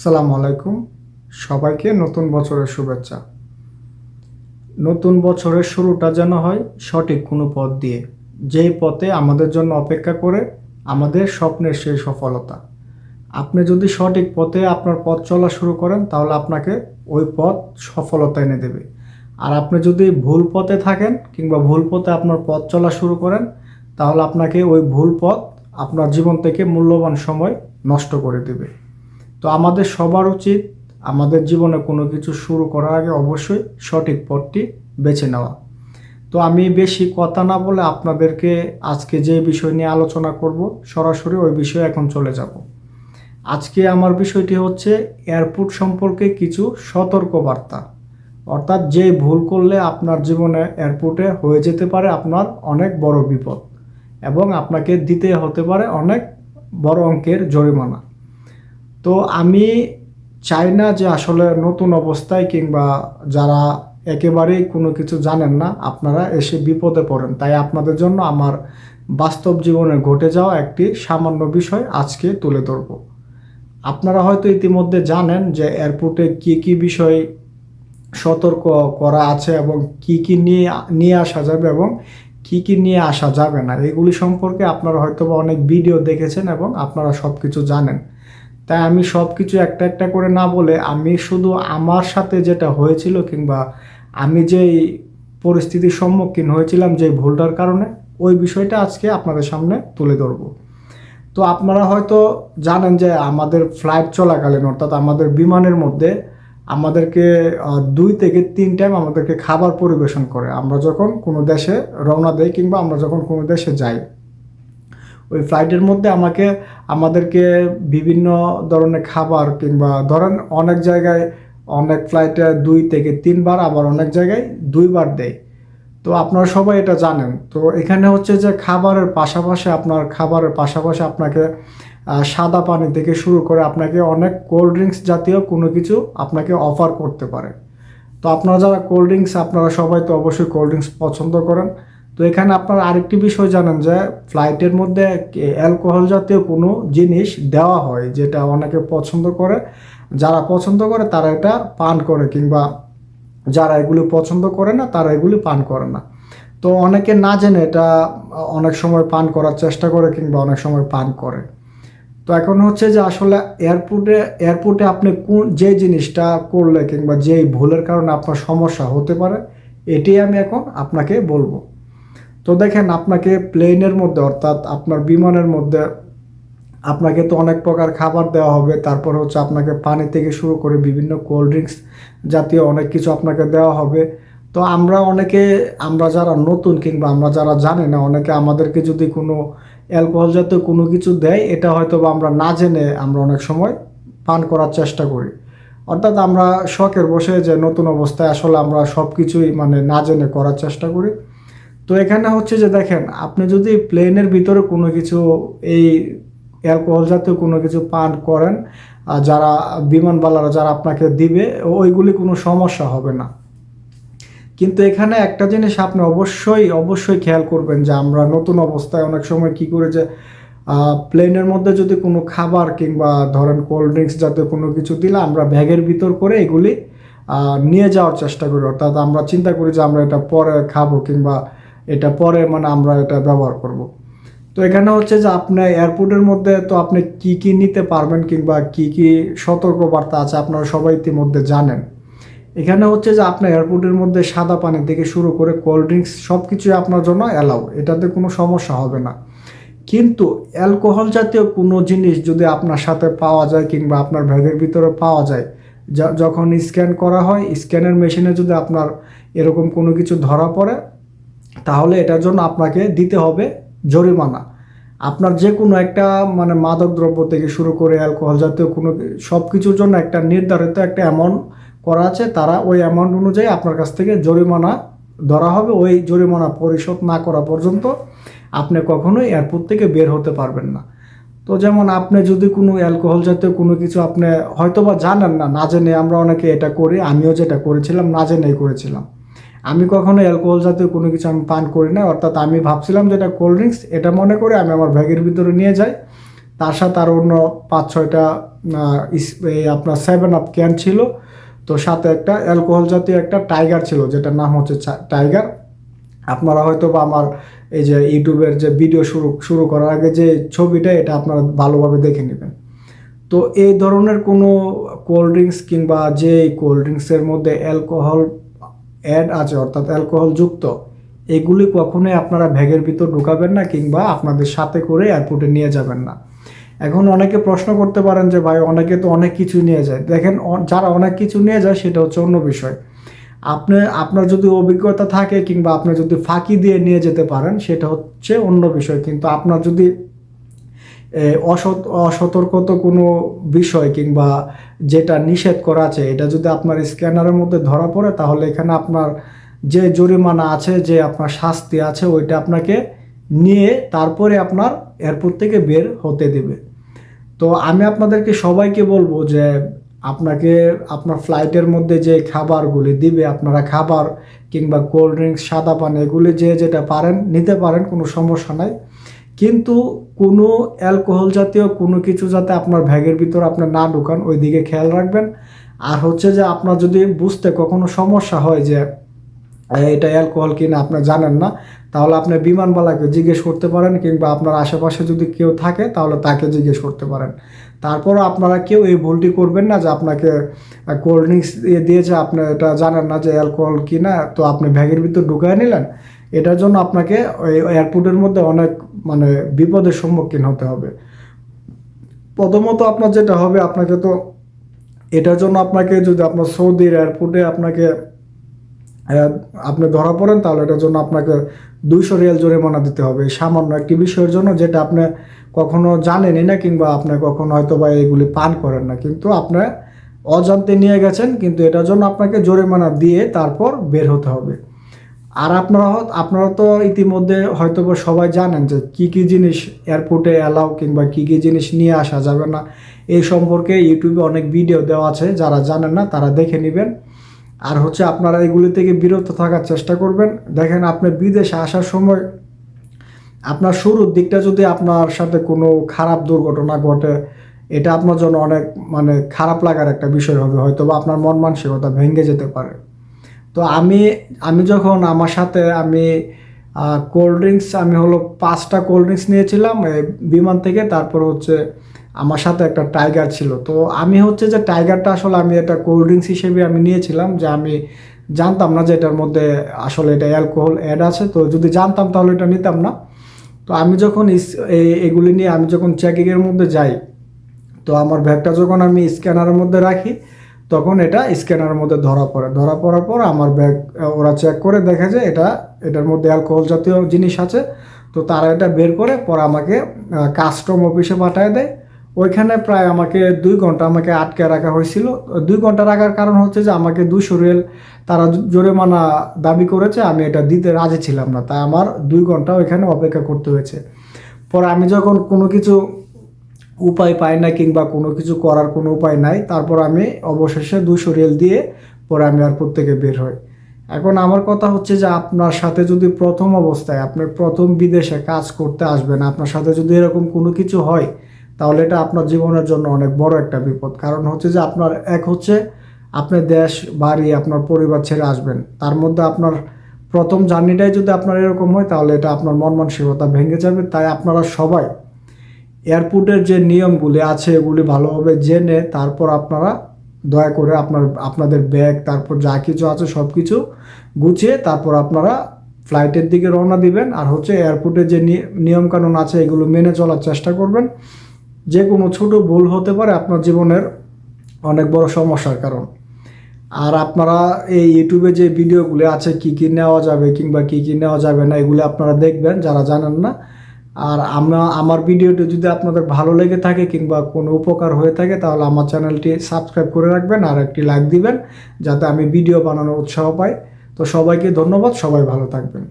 আসসালামু আলাইকুম। সবাইকে নতুন বছরের শুভেচ্ছা। নতুন বছরের শুরুটা যেন হয় সঠিক কোনো পথ দিয়ে। যেই পথে আমাদের জন্য অপেক্ষা করে আমাদের স্বপ্নের সেই সফলতা। আপনি যদি সঠিক পথে আপনার পথ চলা শুরু করেন, তাহলে আপনাকে ওই পথ সফলতা এনে দেবে। আর আপনি যদি ভুল পথে থাকেন কিংবা ভুল পথে আপনার পথ চলা শুরু করেন, তাহলে আপনাকে ওই ভুল পথ আপনার জীবন থেকে মূল্যবান সময় নষ্ট করে দেবে। তো আমাদের সবার উচিত আমাদের জীবনে কোনো কিছু শুরু করার আগে অবশ্যই সঠিক পথটি বেছে নেওয়া। তো আমি বেশি কথা না বলে আপনাদেরকে আজকে যে বিষয় নিয়ে আলোচনা করব, সরাসরি ওই বিষয়ে এখন চলে যাব। আজকে আমার বিষয়টি হচ্ছে এয়ারপোর্ট সম্পর্কে কিছু সতর্কবার্তা। অর্থাৎ যে ভুল করলে আপনার জীবনে এয়ারপোর্টে হয়ে যেতে পারে আপনার অনেক বড় বিপদ এবং আপনাকে দিতে হতে পারে অনেক বড় অঙ্কের জরিমানা। তো আমি চাই না যে আসলে নতুন অবস্থায় কিংবা যারা একেবারেই কোনো কিছু জানেন না, আপনারা এসে বিপদে পড়েন। তাই আপনাদের জন্য আমার বাস্তব জীবনে ঘটে যাওয়া একটি সামান্য বিষয় আজকে তুলে ধরব। আপনারা হয়তো ইতিমধ্যে জানেন যে এয়ারপোর্টে কি কি বিষয় সতর্ক করা আছে এবং কি কি নিয়ে নিয়ে আসা যাবে এবং কি কি নিয়ে আসা যাবে না। এগুলি সম্পর্কে আপনারা হয়তো বা অনেক ভিডিও দেখেছেন এবং আপনারা সব কিছু জানেন। তাই আমি সব কিছু একটা একটা করে না বলে আমি শুধু আমার সাথে যেটা হয়েছিল কিংবা আমি যেই পরিস্থিতির সম্মুখীন হয়েছিলাম যে ভুলটার কারণে, ওই বিষয়টা আজকে আপনাদের সামনে তুলে ধরবো। তো আপনারা হয়তো জানেন যে আমাদের ফ্লাইট চলাকালীন অর্থাৎ আমাদের বিমানের মধ্যে আমাদেরকে দুই থেকে তিন টাইম আমাদেরকে খাবার পরিবেশন করে। আমরা যখন কোনো দেশে রওনা দেই কিংবা আমরা যখন কোনো দেশে যাই ওই ফ্লাইটের মধ্যে আমাকে, আমাদেরকে বিভিন্ন ধরনের খাবার কিংবা ধরেন অনেক জায়গায় অনেক ফ্লাইটে দুই থেকে তিনবার, আবার অনেক জায়গায় দুইবার দেয়। তো আপনারা সবাই এটা জানেন। তো এখানে হচ্ছে যে খাবারের পাশাপাশি আপনার খাবারের পাশাপাশি আপনাকে সাদা পানি থেকে শুরু করে আপনাকে অনেক কোল্ড ড্রিঙ্কস জাতীয় কোনো কিছু আপনাকে অফার করতে পারে। তো আপনারা যারা কোল্ড ড্রিঙ্কস আপনারা সবাই তো অবশ্যই কোল্ড ড্রিঙ্কস পছন্দ করেন। তো এখানে আপনারা আরেকটি বিষয় জানেন যে ফ্লাইটের মধ্যে অ্যালকোহল জাতীয় কোনো জিনিস দেওয়া হয় যেটা অনেকে পছন্দ করে। যারা পছন্দ করে তারা এটা পান করে কিংবা যারা এগুলি পছন্দ করে না তারা এগুলি পান করে না। তো অনেকে না জেনে এটা অনেক সময় পান করার চেষ্টা করে কিংবা অনেক সময় পান করে। তো এখন হচ্ছে যে আসলে এয়ারপোর্টে এয়ারপোর্টে আপনি কোন, যে জিনিসটা করলে কিংবা যেই ভুলের কারণে আপনার সমস্যা হতে পারে, এটি আমি এখন আপনাকে বলব। তো দেখেন আপনাকে প্লেনের মধ্যে, অর্থাৎ আপনার বিমানের মধ্যে আপনাকে তো অনেক প্রকার খাবার দেওয়া হবে। তারপর হচ্ছে আপনাকে পানি থেকে শুরু করে বিভিন্ন কোল্ড ড্রিঙ্কস জাতীয় অনেক কিছু আপনাকে দেওয়া হবে। তো আমরা অনেকে, আমরা যারা নতুন কিংবা আমরা যারা জানি না, অনেকে আমাদেরকে যদি কোনো অ্যালকোহল জাতীয় কোনো কিছু দেয়, এটা হয়তো বা আমরা না জেনে আমরা অনেক সময় পান করার চেষ্টা করি। অর্থাৎ আমরা শখের বসে যে নতুন অবস্থায় আসলে আমরা সব কিছুই মানে না জেনে করার চেষ্টা করি। তো এখানে হচ্ছে যে দেখেন, আপনি যদি প্লেনের ভিতরে কোনো কিছু এই অ্যালকোহল জাতীয় কোনো কিছু পান করেন, আর যারা বিমানবালারা যারা আপনাকে দিবে, ওইগুলি কোনো সমস্যা হবে না। কিন্তু এখানে একটা জিনিস আপনি অবশ্যই অবশ্যই খেয়াল করবেন যে আমরা নতুন অবস্থায় অনেক সময় কি করে যে প্লেনের মধ্যে যদি কোনো খাবার কিংবা ধরেন কোল্ড ড্রিঙ্কস জাতীয় কোনো কিছু দিলে আমরা ব্যাগের ভিতর করে এগুলি নিয়ে যাওয়ার চেষ্টা করি। অর্থাৎ আমরা চিন্তা করি যে আমরা এটা পরে খাব কিংবা এটা পরে মানে আমরা এটা ব্যবহার করব। তো এখানে হচ্ছে যে আপনি এয়ারপোর্টের মধ্যে তো আপনি কি কি নিতে পারবেন কিংবা কি কি সতর্কবার্তা আছে আপনারা সবাই ইতিমধ্যে জানেন। এখানে হচ্ছে যে আপনার এয়ারপোর্টের মধ্যে সাদা পানি থেকে শুরু করে কোল্ড ড্রিঙ্কস সব কিছুই আপনার জন্য অ্যালাউ এটাতে কোনো সমস্যা হবে না। কিন্তু অ্যালকোহল জাতীয় কোনো জিনিস যদি আপনার সাথে পাওয়া যায় কিংবা আপনার ব্যাগের ভিতরে পাওয়া যায় যখন স্ক্যান করা হয়, স্ক্যানের মেশিনে যদি আপনার এরকম কোনো কিছু ধরা পড়ে তাহলে এটার জন্য আপনাকে দিতে হবে জরিমানা। আপনার যে কোনো একটা মানে মাদক দ্রব্য থেকে শুরু করে অ্যালকোহল জাতীয় কোনো সব কিছুর জন্য একটা নির্ধারিত একটা অ্যামাউন্ট করা আছে, তারা ওই অ্যামাউন্ট অনুযায়ী আপনার কাছ থেকে জরিমানা ধরা হবে। ওই জরিমানা পরিশোধ না করা পর্যন্ত আপনি কখনোই এয়ারপোর্ট থেকে বের হতে পারবেন না। তো যেমন আপনি যদি কোনো অ্যালকোহল জাতীয় কোনো কিছু আপনি হয়তো বা জানেন না না জেনে আমরা অনেকে এটা করি, আমিও যেটা করেছিলাম, না জেনেই করেছিলাম। আমি কখনো অ্যালকোহল জাতীয় কোনো কিছু আমি পান করি না, অর্থাৎ আমি ভাবছিলাম যে এটা কোল্ড ড্রিঙ্কস এটা মনে করে আমি আমার ব্যাগের ভিতরে নিয়ে যাই। তার সাথে আর অন্য পাঁচ ছয়টা আপনার সেভেন আপ ক্যান ছিল। তো সাথে একটা অ্যালকোহল জাতীয় একটা টাইগার ছিল, যেটার নাম হচ্ছে টাইগার আপনারা হয়তো বা আমার এই যে ইউটিউবের যে ভিডিও শুরু শুরু করার আগে যে ছবিটা, এটা আপনারা ভালোভাবে দেখে নেবেন। তো এই ধরনের কোনো কোল্ড ড্রিঙ্কস কিংবা যে কোল্ড ড্রিঙ্কসের মধ্যে অ্যালকোহল অ্যাড আছে, অর্থাৎ অ্যালকোহল যুক্ত এগুলি কখনোই আপনারা ব্যাগের ভিতর ঢুকাবেন না কিংবা আপনাদের সাথে করে এয়ারপোর্টে নিয়ে যাবেন না। এখন অনেকে প্রশ্ন করতে পারেন যে, ভাই, অনেকে তো অনেক কিছু নিয়ে যায়। দেখেন যারা অনেক কিছু নিয়ে যায়, সেটা হচ্ছে অন্য বিষয়। আপনি, আপনার যদি অভিজ্ঞতা থাকে কিংবা আপনি যদি ফাঁকি দিয়ে নিয়ে যেতে পারেন, সেটা হচ্ছে অন্য বিষয়। কিন্তু আপনার যদি অসত, অসতর্কত কোনো বিষয় কিংবা যেটা নিষেধ করা আছে, এটা যদি আপনার স্ক্যানারের মধ্যে ধরা পড়ে, তাহলে এখানে আপনার যে জরিমানা আছে, যে আপনার শাস্তি আছে, ওইটা আপনাকে নিয়ে তারপরে আপনার এয়ারপোর্ট থেকে বের হতে দেবে। তো আমি আপনাদেরকে সবাইকে বলব যে আপনাকে আপনার ফ্লাইটের মধ্যে যে খাবারগুলি দিবে, আপনারা খাবার কিংবা কোল্ড ড্রিঙ্কস, সাদা পানি, এগুলি যে যেটা পারেন, নিতে পারেন, কোনো সমস্যা নাই। কিন্তু কোনো অ্যালকোহল জাতীয় কোনো কিছু যাতে আপনার ব্যাগের ভিতর আপনি না ঢুকান ওই দিকে খেয়াল রাখবেন। আর হচ্ছে যে আপনার যদি বুঝতে কখনো সমস্যা হয় যে এটা অ্যালকোহল কিনা আপনি জানেন না, তাহলে আপনি বিমানবালাকে জিজ্ঞেস করতে পারেন কিংবা আপনার আশেপাশে যদি কেউ থাকে, তাহলে তাকে জিজ্ঞেস করতে পারেন। তারপরও আপনারা কেউ এই ভুলটি করবেন না যে আপনাকে কোল্ড ড্রিঙ্কস দিয়েছে, আপনি এটা জানেন না যে অ্যালকোহল কিনা, তো আপনি ব্যাগের ভিতর ঢুকায় নিলেন এটার জন্য আপনাকে ওই এয়ারপোর্টের মধ্যে অনেক মানে বিপদের সম্মুখীন হতে হবে। প্রথমত আপনার যেটা হবে, আপনাকে তো এটার জন্য আপনাকে যদি আপনার সৌদির এয়ারপোর্টে আপনাকে আপনি ধরা পড়েন, তাহলে এটার জন্য আপনাকে দুইশো রিয়াল জরিমানা দিতে হবে। সামান্য একটি বিষয়ের জন্য যেটা আপনি কখনো জানেনই না, কিংবা আপনি কখনো হয়তো বা এগুলি পান করেন না। কিন্তু আপনি অজান্তে নিয়ে গেছেন, কিন্তু এটার জন্য আপনাকে জরিমানা দিয়ে তারপর বের হতে হবে। আর আপনারা আপনারা তো ইতিমধ্যে হয়তো সবাই জানেন যে কি কি জিনিস এয়ারপোর্টে অ্যালাউ কিংবা কি কি জিনিস নিয়ে আসা যাবে না। এই সম্পর্কে ইউটিউবে অনেক ভিডিও দেওয়া আছে, যারা জানেন না তারা দেখে নেবেন। আর হচ্ছে আপনারা এগুলি থেকে বিরত থাকার চেষ্টা করবেন। দেখেন আপনি বিদেশে আসার সময় আপনার শুরুর দিকটা যদি আপনার সাথে কোনো খারাপ দুর্ঘটনা ঘটে, এটা আপনার জন্য অনেক মানে খারাপ লাগার একটা বিষয় হবে। হয়তো বা আপনার মন মানসিকতা ভেঙে যেতে পারে। তো আমি আমি যখন আমার সাথে আমি কোল্ড ড্রিঙ্কস আমি হলো পাঁচটা কোল্ড ড্রিঙ্কস নিয়েছিলাম বিমান থেকে, তারপর হচ্ছে আমার সাথে একটা টাইগার ছিল। তো আমি হচ্ছে যে টাইগারটা আসলে আমি এটা কোল্ড ড্রিঙ্কস হিসেবে আমি নিয়েছিলাম, যে আমি জানতাম না যে এটার মধ্যে আসলে এটা অ্যালকোহল অ্যাড আছে। তো যদি জানতাম তাহলে এটা নিতাম না। তো আমি যখন এগুলি নিয়ে আমি যখন চেকিংয়ের মধ্যে যাই, তো আমার ব্যাগটা যখন আমি স্ক্যানারের মধ্যে রাখি তখন এটা স্ক্যানারের মধ্যে ধরা পড়ে। ধরা পড়ার পর আমার ব্যাগ ওরা চেক করে দেখে যে এটা, এটার মধ্যে অ্যালকোহল জাতীয় জিনিস আছে। তো তারা এটা বের করে, পরে আমাকে কাস্টম অফিসে পাঠিয়ে দেয়। ওইখানে প্রায় আমাকে দুই ঘণ্টা আমাকে আটকে রাখা হয়েছিল। দুই ঘণ্টা রাখার কারণ হচ্ছে যে আমাকে দুশো রিয়েল তারা জরিমানা দাবি করেছে, আমি এটা দিতে রাজি ছিলাম না। তাই আমার দুই ঘণ্টা ওইখানে অপেক্ষা করতে হয়েছে। পরে আমি যখন কোনো কিছু উপায় পাই না কিংবা কোনো কিছু করার কোনো উপায় নাই। তারপর আমি অবশেষে দুশো রেল দিয়ে পরে আমি এয়ারপোর্ট থেকে বের হই। এখন আমার কথা হচ্ছে যে আপনার সাথে যদি প্রথম অবস্থায়, আপনি প্রথম বিদেশে কাজ করতে আসবেন, আপনার সাথে যদি এরকম কোনো কিছু হয়, তাহলে এটা আপনার জীবনের জন্য অনেক বড় একটা বিপদ। কারণ হচ্ছে যে আপনার এক হচ্ছে আপনি দেশ, বাড়ি, আপনার পরিবার ছেড়ে আসবেন। তার মধ্যে আপনার প্রথম জার্নিটাই যদি আপনার এরকম হয়, তাহলে এটা আপনার মন মানসিকতা ভেঙে যাবে। তাই আপনারা সবাই এয়ারপোর্টের যে নিয়মগুলি আছে, এগুলি ভালোভাবে জেনে তারপর আপনারা দয়া করে আপনার, আপনাদের ব্যাগ, তারপর যা কিছু আছে সব কিছু গুছিয়ে তারপর আপনারা ফ্লাইটের দিকে রওনা দিবেন। আর হচ্ছে এয়ারপোর্টের যে নিয়মকানুন আছে, এগুলো মেনে চলার চেষ্টা করবেন। যে কোনো ছোট ভুল হতে পারে আপনার জীবনের অনেক বড় সমস্যার কারণ। আর আপনারা এই ইউটিউবে যে ভিডিওগুলি আছে, কি কি নেওয়া যাবে কিংবা কি কি নেওয়া যাবে না, এগুলি আপনারা দেখবেন। যারা জানেন না আর আমরা, আমার ভিডিওটি যদি আপনাদের ভালো লেগে থাকে কিংবা কোনো উপকার হয়ে থাকে, তাহলে আমার চ্যানেলটি সাবস্ক্রাইব করে রাখবেন আর একটি লাইক দিবেন, যাতে আমি ভিডিও বানানোর উৎসাহ পাই। তো সবাইকে ধন্যবাদ, সবাই ভালো থাকবেন।